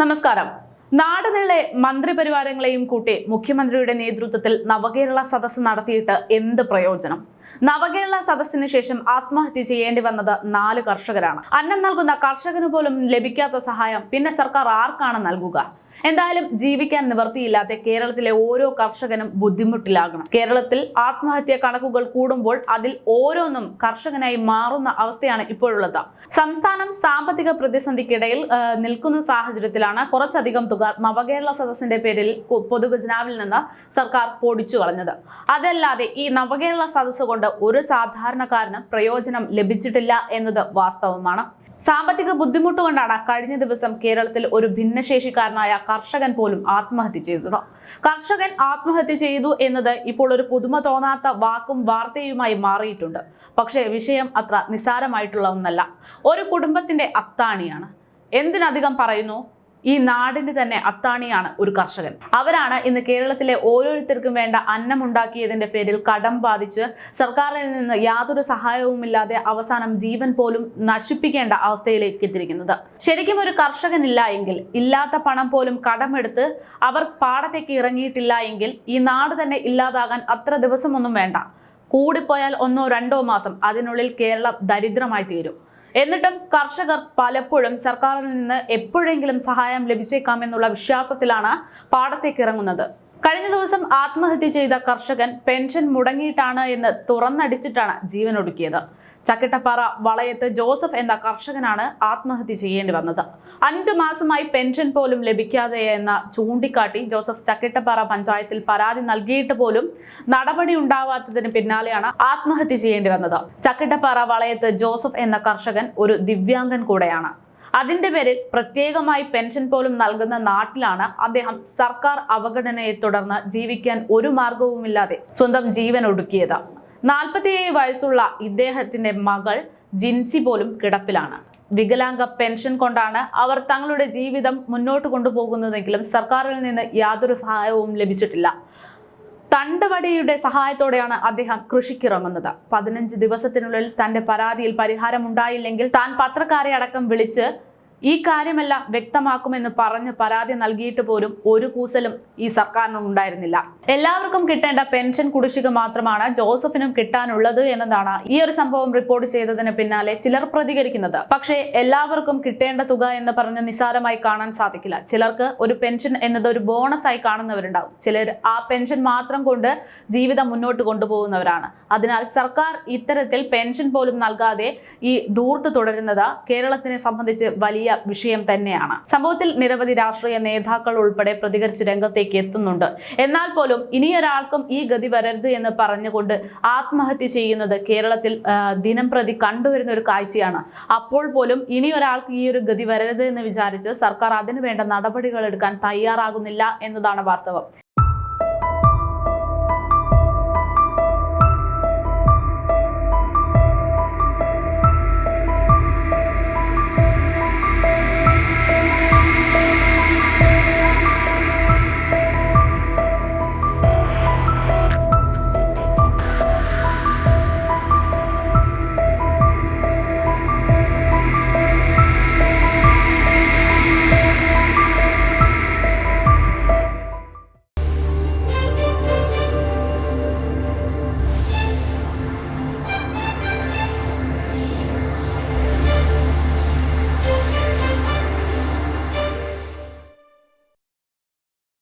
നമസ്കാരം. നാടുനിളെ മന്ത്രിപരിവാരങ്ങളെയും കൂട്ടി മുഖ്യമന്ത്രിയുടെ നേതൃത്വത്തിൽ നവകേരള സദസ്സ് നടത്തിയിട്ട് എന്ത് പ്രയോജനം? നവകേരള സദസ്സിന് ശേഷം ആത്മഹത്യ ചെയ്യേണ്ടി വന്നത് നാല് കർഷകരാണ്. അന്നം നൽകുന്ന കർഷകന് പോലും ലഭിക്കാത്ത സഹായം പിന്നെ സർക്കാർ ആർക്കാണ് നൽകുക? എന്തായാലും ജീവിക്കാൻ നിവർത്തിയില്ലാത്ത കേരളത്തിലെ ഓരോ കർഷകനും ബുദ്ധിമുട്ടിലാകണം. കേരളത്തിൽ ആത്മഹത്യ കണക്കുകൾ കൂടുമ്പോൾ അതിൽ ഓരോന്നും കർഷകനായി മാറുന്ന അവസ്ഥയാണ് ഇപ്പോഴുള്ളത്. സംസ്ഥാനം സാമ്പത്തിക പ്രതിസന്ധിക്കിടയിൽ നിൽക്കുന്ന സാഹചര്യത്തിലാണ് കുറച്ചധികം തുക നവകേരള സദസ്സിന്റെ പേരിൽ പൊതുഖജനാവിൽ നിന്ന് സർക്കാർ പൊടിച്ചു കളഞ്ഞത്. അതല്ലാതെ ഈ നവകേരള സദസ്സ് കൊണ്ട് ഒരു സാധാരണക്കാരന് പ്രയോജനം ലഭിച്ചിട്ടില്ല എന്നത് വാസ്തവമാണ്. സാമ്പത്തിക ബുദ്ധിമുട്ടുകൊണ്ടാണ് കഴിഞ്ഞ ദിവസം കേരളത്തിൽ ഒരു ഭിന്നശേഷിക്കാരനായ കർഷകൻ പോലും ആത്മഹത്യ ചെയ്തത്. കർഷകൻ ആത്മഹത്യ ചെയ്തു എന്നത് ഇപ്പോൾ ഒരു പുതുമ തോന്നാത്ത വാക്കും വാർത്തയുമായി മാറിയിട്ടുണ്ട്. പക്ഷേ വിഷയം അത്ര നിസ്സാരമായിട്ടുള്ള ഒന്നല്ല. ഒരു കുടുംബത്തിന്റെ അത്താണിയാണ്. എന്തിനധികം പറയുന്നു? ഈ നാടിന്റെ തന്നെ അത്താണിയാണ് ഒരു കർഷകൻ. അവരാണ് ഇന്ന് കേരളത്തിലെ ഓരോരുത്തർക്കും വേണ്ട അന്നം ഉണ്ടാക്കിയതിന്റെ പേരിൽ കടം ബാധിച്ച് സർക്കാരിൽ നിന്ന് യാതൊരു സഹായവുമില്ലാതെ അവസാനം ജീവൻ പോലും നശിപ്പിക്കേണ്ട അവസ്ഥയിലേക്ക് എത്തിയിരിക്കുന്നത്. ശരിക്കും ഒരു കർഷകനില്ല എങ്കിൽ ഇല്ലാത്ത പണം പോലും കടമെടുത്ത് അവർ പാടത്തേക്ക് ഇറങ്ങിയിട്ടില്ല എങ്കിൽ ഈ നാട് തന്നെ ഇല്ലാതാകാൻ അത്ര ദിവസമൊന്നും വേണ്ട. കൂടിപ്പോയാൽ ഒന്നോ രണ്ടോ മാസം അതിനുള്ളിൽ കേരളം ദരിദ്രമായി തീരും എന്നിട്ടും കർഷകർ പലപ്പോഴും സർക്കാരിൽ നിന്ന് എപ്പോഴെങ്കിലും സഹായം ലഭിച്ചേക്കാമെന്നുള്ള വിശ്വാസത്തിലാണ് പാടത്തേക്ക് ഇറങ്ങുന്നത്. കഴിഞ്ഞ ദിവസം ആത്മഹത്യ ചെയ്ത കർഷകൻ പെൻഷൻ മുടങ്ങിയിട്ടാണ് എന്ന് തുറന്നടിച്ചിട്ടാണ് ജീവനൊടുക്കിയത് ചക്കിട്ടപ്പാറ വളയത്ത് ജോസഫ് എന്ന കർഷകനാണ് ആത്മഹത്യ ചെയ്യേണ്ടി വന്നത്. അഞ്ചു മാസമായി പെൻഷൻ പോലും ലഭിക്കാതെ എന്ന ചൂണ്ടിക്കാട്ടി ജോസഫ് ചക്കിട്ടപ്പാറ പഞ്ചായത്തിൽ പരാതി നൽകിയിട്ട് പോലും നടപടി ഉണ്ടാവാത്തതിന് പിന്നാലെയാണ് ആത്മഹത്യ ചെയ്യേണ്ടി വന്നത്. ചക്കിട്ടപ്പാറ വളയത്ത് ജോസഫ് എന്ന കർഷകൻ ഒരു ദിവ്യാംഗൻ കൂടെയാണ്. അതിന്റെ പേരിൽ പ്രത്യേകമായി പെൻഷൻ പോലും നൽകുന്ന നാട്ടിലാണ് അദ്ദേഹം സർക്കാർ അവഗണനയെ തുടർന്ന് ജീവിക്കാൻ ഒരു മാർഗവുമില്ലാതെ സ്വന്തം ജീവൻ ഒടുക്കിയത്. നാൽപ്പത്തിയേഴ് വയസ്സുള്ള ഇദ്ദേഹത്തിന്റെ മകൾ ജിൻസി പോലും കിടപ്പിലാണ്. വികലാംഗ പെൻഷൻ കൊണ്ടാണ് അവർ തങ്ങളുടെ ജീവിതം മുന്നോട്ട് കൊണ്ടുപോകുന്നതെങ്കിലും സർക്കാരിൽ നിന്ന് യാതൊരു സഹായവും ലഭിച്ചിട്ടില്ല. തണ്ടവടിയുടെ സഹായത്തോടെയാണ് അദ്ദേഹം കൃഷിക്കിറങ്ങുന്നത് പതിനഞ്ച് ദിവസത്തിനുള്ളിൽ തന്റെ പരാതിയിൽ പരിഹാരം ഉണ്ടായില്ലെങ്കിൽ താൻ പത്രക്കാരെ അടക്കം വിളിച്ച് ഈ കാര്യമെല്ലാം വ്യക്തമാക്കുമെന്ന് പറഞ്ഞ് പരാതി നൽകിയിട്ട് പോലും ഒരു കൂസലും ഈ സർക്കാരിന് ഉണ്ടായിരുന്നില്ല. എല്ലാവർക്കും കിട്ടേണ്ട പെൻഷൻ കുടിശ്ശിക മാത്രമാണ് ജോസഫിനും കിട്ടാനുള്ളത് എന്നതാണ് ഈ ഒരു സംഭവം റിപ്പോർട്ട് ചെയ്തതിന് പിന്നാലെ ചിലർ പ്രതികരിക്കുന്നത്. പക്ഷേ എല്ലാവർക്കും കിട്ടേണ്ട തുക എന്ന് പറഞ്ഞ് നിസാരമായി കാണാൻ സാധിക്കില്ല. ചിലർക്ക് ഒരു പെൻഷൻ എന്നത് ഒരു ബോണസ് ആയി കാണുന്നവരുണ്ടാവും. ചിലർ ആ പെൻഷൻ മാത്രം കൊണ്ട് ജീവിതം മുന്നോട്ട് കൊണ്ടുപോകുന്നവരാണ്. അതിനാൽ സർക്കാർ ഇത്തരത്തിൽ പെൻഷൻ പോലും നൽകാതെ ഈ ദൂർത്ത് തുടരുന്നത് കേരളത്തിനെ സംബന്ധിച്ച് വലിയ വിഷയം തന്നെയാണ്. സംഭവത്തിൽ നിരവധി രാഷ്ട്രീയ നേതാക്കൾ ഉൾപ്പെടെ പ്രതികരിച്ച് രംഗത്തേക്ക് എത്തുന്നുണ്ട്. എന്നാൽ പോലും ഇനിയൊരാൾക്കും ഈ ഗതി വരരുത് എന്ന് പറഞ്ഞുകൊണ്ട് ആത്മഹത്യ ചെയ്യുന്നത് കേരളത്തിൽ ദിനം പ്രതി കണ്ടുവരുന്ന ഒരു കാഴ്ചയാണ്. അപ്പോൾ പോലും ഇനി ഒരാൾക്ക് ഈ ഒരു ഗതി വരരുത് എന്ന് വിചാരിച്ച് സർക്കാർ അതിനുവേണ്ട നടപടികൾ എടുക്കാൻ തയ്യാറാകുന്നില്ല എന്നതാണ് വാസ്തവം.